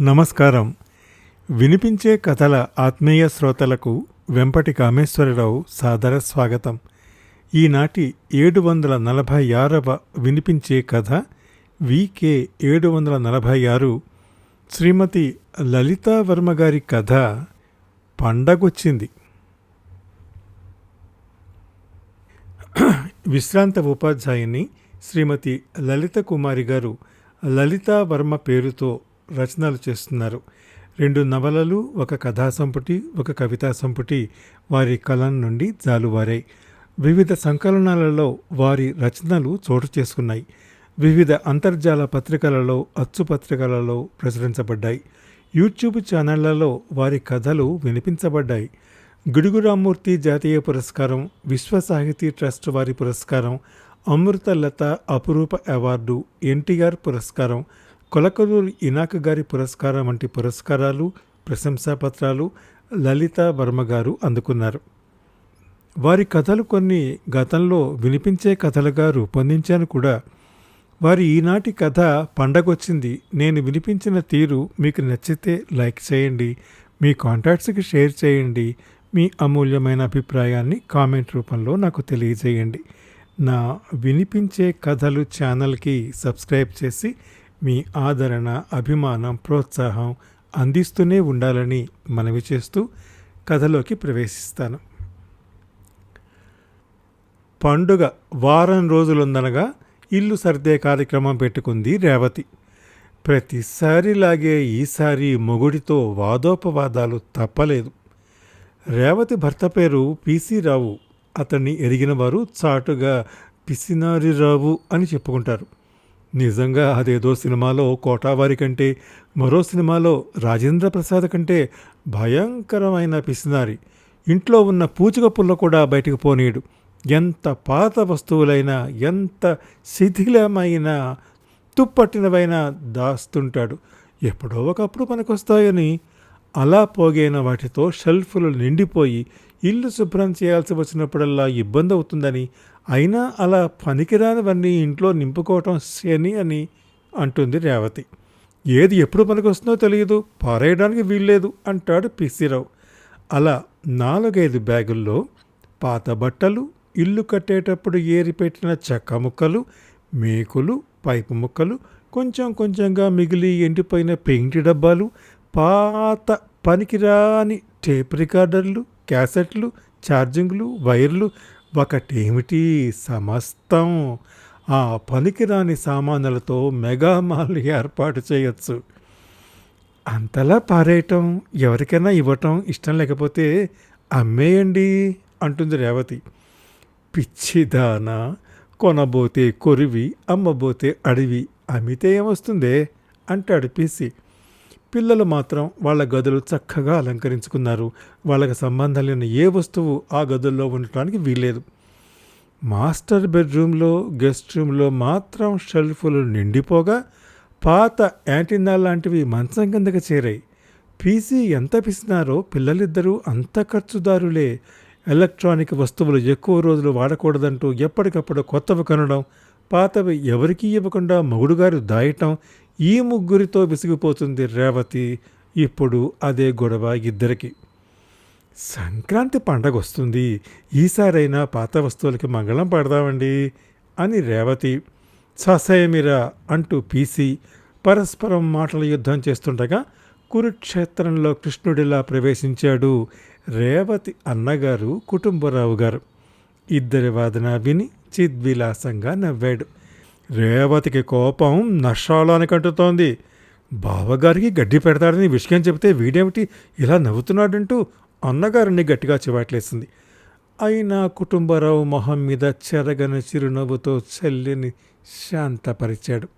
నమస్కారం. వినిపించే కథల ఆత్మీయ శ్రోతలకు వెంపటి కామేశ్వరరావు సాదర స్వాగతం. ఈనాటి ఏడు వందల నలభై ఆరవ వినిపించే కథ వికే ఏడు వందల నలభై ఆరు శ్రీమతి లలితా వర్మ గారి కథ పండగొచ్చింది. విశ్రాంత ఉపాధ్యాయుని శ్రీమతి లలిత కుమారి గారు లలితా వర్మ పేరుతో రచనలు చేస్తున్నారు. రెండు నవలలు ఒక కథా సంపుటి ఒక కవితా సంపుటి వారి కలం నుండి జాలువారాయి. వివిధ సంకలనాలలో వారి రచనలు చోటు చేసుకున్నాయి. వివిధ అంతర్జాల పత్రికలలో అచ్చు పత్రికలలో ప్రచురించబడ్డాయి. యూట్యూబ్ ఛానళ్ళలో వారి కథలు వినిపించబడ్డాయి. గిడుగు రామ్మూర్తి జాతీయ పురస్కారం విశ్వ సాహితీ ట్రస్ట్ వారి పురస్కారం అమృత లత అపురూప అవార్డు ఎన్టీఆర్ పురస్కారం కొలకలూరు ఇనాక గారి పురస్కారం వంటి పురస్కారాలు ప్రశంసాపత్రాలు లలిత వర్మ గారు అందుకున్నారు. వారి కథలు కొన్ని గతంలో వినిపించే కథలుగా రూపొందించాను కూడా. వారి ఈనాటి కథ పండగొచ్చింది. నేను వినిపించిన తీరు మీకు నచ్చితే లైక్ చేయండి మీ కాంటాక్ట్స్కి షేర్ చేయండి మీ అమూల్యమైన అభిప్రాయాన్ని కామెంట్ రూపంలో నాకు తెలియజేయండి. నా వినిపించే కథలు ఛానల్కి సబ్స్క్రైబ్ చేసి మీ ఆదరణ అభిమానం ప్రోత్సాహం అందిస్తూనే ఉండాలని మనవి చేస్తూ కథలోకి ప్రవేశిస్తాను. పండుగ వారం రోజులుందనగా ఇల్లు సర్దే కార్యక్రమం పెట్టుకుంది రేవతి. ప్రతిసారిలాగే ఈసారి మొగుడితో వాదోపవాదాలు తప్పలేదు. రేవతి భర్త పేరు పీసీ రావు. అతన్ని ఎరిగిన వారు చాటుగా పిసినారి రావు అని చెప్పుకుంటారు. నిజంగా అదేదో సినిమాలో కోటావారి కంటే మరో సినిమాలో రాజేంద్ర ప్రసాద్ కంటే భయంకరమైన పిసినారి. ఇంట్లో ఉన్న పూచిక పుల్ల కూడా బయటకు పోనీడు. ఎంత పాత వస్తువులైనా ఎంత శిథిలమైన తుప్పట్టినవైనా దాస్తుంటాడు. ఎప్పుడో ఒకప్పుడు పనికొస్తాయని. అలా పోగైన వాటితో షెల్ఫ్లు నిండిపోయి ఇల్లు శుభ్రం చేయాల్సి వచ్చినప్పుడల్లా ఇబ్బంది అవుతుందని అయినా అలా పనికిరానివన్నీ ఇంట్లో నింపుకోవటం శని అని అంటుంది రేవతి. ఏది ఎప్పుడు పనికొస్తుందో తెలియదు పారేయడానికి వీల్లేదు అంటాడు పిసిరావు. అలా నాలుగైదు బ్యాగుల్లో పాత బట్టలు ఇల్లు కట్టేటప్పుడు ఏరిపెట్టిన చెక్క ముక్కలు మేకులు పైపు ముక్కలు కొంచెం కొంచెంగా మిగిలి ఎండిపోయిన పెయింట్ డబ్బాలు పాత పనికిరాని టేప్ రికార్డర్లు క్యాసెట్లు ఛార్జింగ్లు వైర్లు ఒకటేమిటి సమస్తం? ఆ పనికిరాని సామానులతో మెగా మాల్ ఏర్పాటు చేయొచ్చు. అంతలా పారేయటం ఎవరికైనా ఇవ్వటం ఇష్టం లేకపోతే అమ్మేయండి అంటుంది రేవతి. పిచ్చిదాన కొనబోతే కొరివి అమ్మబోతే అడవి అమ్మితే ఏమొస్తుందే? అంటాడు పీసీ. పిల్లలు మాత్రం వాళ్ళ గదులు చక్కగా అలంకరించుకున్నారు. వాళ్ళకి సంబంధం లేని ఏ వస్తువు ఆ గదుల్లో ఉండటానికి వీలేదు మాస్టర్ బెడ్రూమ్లో గెస్ట్ రూమ్లో మాత్రం షెల్ఫ్లు నిండిపోగా పాత యాంటీనా లాంటివి మంచం కిందకి చేరాయి. పీసీ ఎంత పిసినారో పిల్లలిద్దరూ అంత ఖర్చుదారులే. ఎలక్ట్రానిక్ వస్తువులు ఎక్కువ రోజులు వాడకూడదంటూ ఎప్పటికప్పుడు కొత్తవి కొనడం పాతవి ఎవరికీ ఇవ్వకుండా మొగుడుగారు దాయటం ఈ ముగ్గురితో విసిగిపోతుంది రేవతి. ఇప్పుడు అదే గొడవ ఇద్దరికి. సంక్రాంతి పండగ వస్తుంది ఈసారైనా పాత వస్తువులకి మంగళం పడదామండి అని రేవతి. ససయమిరా అంటూ పీసి పరస్పరం మాటల యుద్ధం చేస్తుండగా కురుక్షేత్రంలో కృష్ణుడిలా ప్రవేశించాడు రేవతి అన్నగారు కుటుంబరావు గారు. ఇద్దరి వాదన విని చిద్విలాసంగా నవ్వాడు. రేవతికి కోపం నష్టాలానికి అంటుతోంది బావగారికి గడ్డి పెడతాడని విషయం చెబితే వీడేమిటి ఇలా నవ్వుతున్నాడంటూ అన్నగారిని గట్టిగా చివాట్లేసింది. అయినా కుటుంబరావు మొహం మీద చెరగని చిరునవ్వుతో చెల్లిని శాంతపరిచాడు.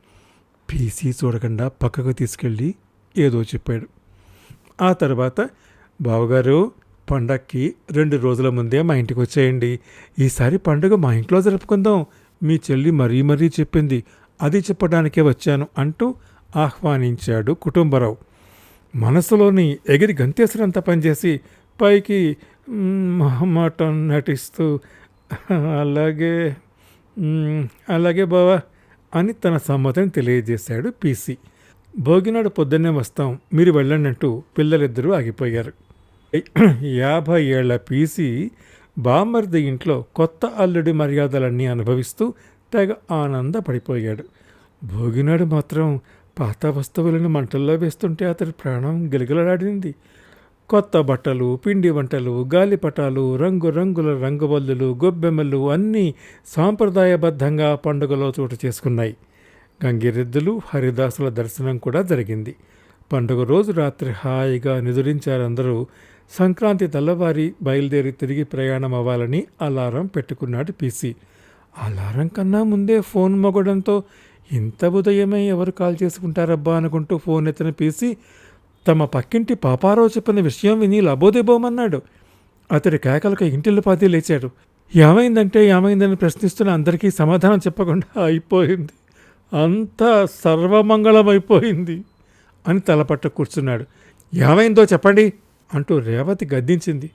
పీసీ చూడకుండా పక్కకు తీసుకెళ్ళి ఏదో చెప్పాడు. ఆ తర్వాత బావగారు పండక్కి రెండు రోజుల ముందే మా ఇంటికి వచ్చేయండి ఈసారి పండుగ మా ఇంట్లో జరుపుకుందాం. మీ చెల్లి మరీ మరీ చెప్పింది. అది చెప్పడానికే వచ్చాను అంటూ ఆహ్వానించాడు కుటుంబరావు. మనసులోని ఎగిరి గంతేశ్వరంత పనిచేసి పైకి మొహమాటం నటిస్తూ అలాగే అలాగే బావా అని తన సమ్మతిని తెలియజేశాడు పీసీ. భోగినాడు పొద్దున్నే వస్తాం మీరు వెళ్ళండి అంటూ పిల్లలిద్దరూ ఆగిపోయారు. యాభై ఏళ్ళ పీసీ బామ్మర్ది ఇంట్లో కొత్త అల్లుడి మర్యాదలన్నీ అనుభవిస్తూ తెగ ఆనందపడిపోయాడు. భోగినాడు మాత్రం పాత వస్తువులను మంటల్లో వేస్తుంటే అతడి ప్రాణం గిలగిలలాడింది. కొత్త బట్టలు పిండి వంటలు గాలిపటాలు రంగురంగుల రంగువల్లులు గొబ్బెమ్మలు అన్నీ సాంప్రదాయబద్ధంగా పండుగలో చోటు చేసుకున్నాయి. గంగిరెద్దులు హరిదాసుల దర్శనం కూడా జరిగింది. పండుగ రోజు రాత్రి హాయిగా నిదురించారందరూ సంక్రాంతి తెల్లవారి బయలుదేరి తిరిగి ప్రయాణం అవ్వాలని అలారం పెట్టుకున్నాడు పీసీ. అలారం కన్నా ముందే ఫోన్ మొగడంతో ఇంత ఉదయమే ఎవరు కాల్ చేసుకుంటారబ్బా అనుకుంటూ ఫోన్ ఎత్తిన పీసీ తమ పక్కింటి పాపారావు చెప్పిన విషయం విని లబోదిబోమన్నాడు. అతడి కేకలకు ఇంటిల్లు పాతి లేచాడు. ఏమైందంటే ఏమైందని ప్రశ్నిస్తున్న అందరికీ సమాధానం చెప్పకుండా అయిపోయింది. అంతా సర్వమంగళమైపోయింది. అని తలపట్ట కూర్చున్నాడు. ఏమైందో చెప్పండి అంటూ రేవతి గద్దించింది.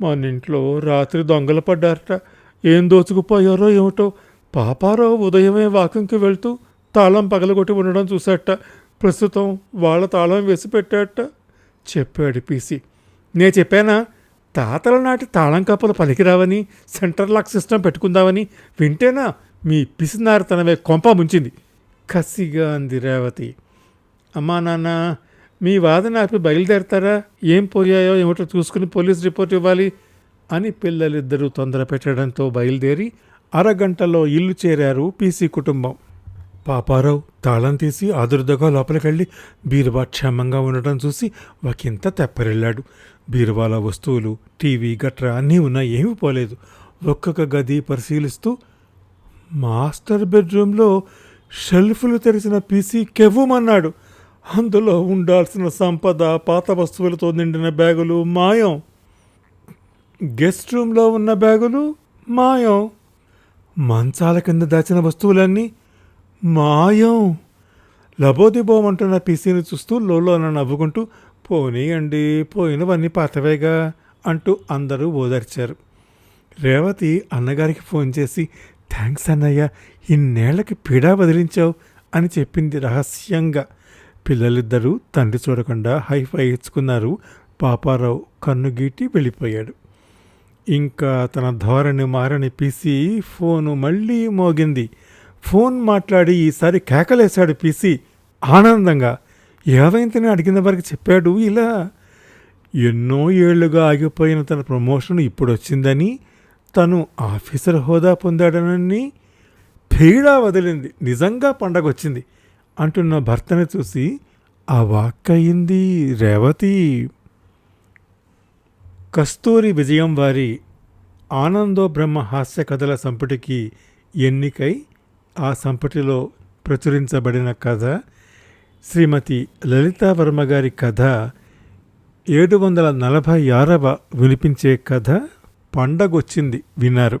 మన ఇంట్లో రాత్రి దొంగలు పడ్డారట. ఏం దోచుకుపోయారో ఏమిటో పాపారావు ఉదయమే వాకింగ్కి వెళ్తూ తాళం పగలగొట్టి ఉండడం చూశాట ప్రస్తుతం వాళ్ళ తాళం వేసి పెట్టాట చెప్పాడు పీసీ. నే చెప్పానా? తాతల నాటి తాళం కప్పులు పలికిరావని సెంటర్ లాక్ సిస్టమ్ పెట్టుకుందామని వింటేనా మీ పిసినారితనమే కొంప ముంచింది. కసిగా అంది రేవతి. అమ్మా నాన్న మీ వాదన ఆపి బయలుదేరతారా? ఏం పోయాయో ఏమిటో చూసుకుని పోలీస్ రిపోర్ట్ ఇవ్వాలి అని పిల్లలిద్దరూ తొందర పెట్టడంతో బయలుదేరి అరగంటలో ఇల్లు చేరారు పీసీ కుటుంబం. పాపారావు తాళం తీసి ఆదుర్దగా లోపలికెళ్ళి బీరువా క్షేమంగా ఉండటం చూసి ఒకంత తెప్పరిల్లాడు. బీరువాల వస్తువులు టీవీ గట్రా అన్నీ ఉన్నా ఏమీ పోలేదు. ఒక్కొక్క గది పరిశీలిస్తూ మాస్టర్ బెడ్రూమ్లో షెల్ఫ్లు తెరిచిన పీసీ కెవ్వమన్నాడు. అందులో ఉండాల్సిన సంపద పాత వస్తువులతో నిండిన బ్యాగులు మాయం. గెస్ట్ రూమ్లో ఉన్న బ్యాగులు మాయం. మంచాల కింద దాచిన వస్తువులన్నీ మాయం. లబోదిబోమంటున్న పీసీని చూస్తూ లోన నవ్వుకుంటూ పోనీయండి పోయినవన్నీ పాతవేగా అంటూ అందరూ ఓదార్చారు. రేవతి అన్నగారికి ఫోన్ చేసి థ్యాంక్స్ అన్నయ్య ఇన్నేళ్ళకి పీడా వదిలించావు అని చెప్పింది రహస్యంగా. పిల్లలిద్దరూ తండ్రి చూడకుండా హైఫై ఇచ్చుకున్నారు పాపారావు కన్ను గీటి వెళ్ళిపోయాడు. ఇంకా తన ధోరణి మారని పీసీ ఫోను మళ్ళీ మోగింది. ఫోన్ మాట్లాడి ఈసారి కేకలేశాడు పీసీ. ఆనందంగా ఏవైందని అడిగిన వారికి చెప్పాడు ఇలా. ఎన్నో ఏళ్ళుగా ఆగిపోయిన తన ప్రమోషన్ ఇప్పుడు వచ్చిందని తను ఆఫీసర్ హోదా పొందాడనని పీడా వదిలింది. నిజంగా పండగ వచ్చింది అంటున్న భర్తని చూసి ఆ వాక్కయింది రేవతి. కస్తూరి విజయం వారి ఆనందో బ్రహ్మ హాస్య కథల సంపుటికి ఎన్నికై ఆ సంపుటిలో ప్రచురించబడిన కథ శ్రీమతి లలితావర్మ గారి కథ ఏడు వందల నలభై ఆరవ వినిపించే కథ పండగొచ్చింది విన్నారు.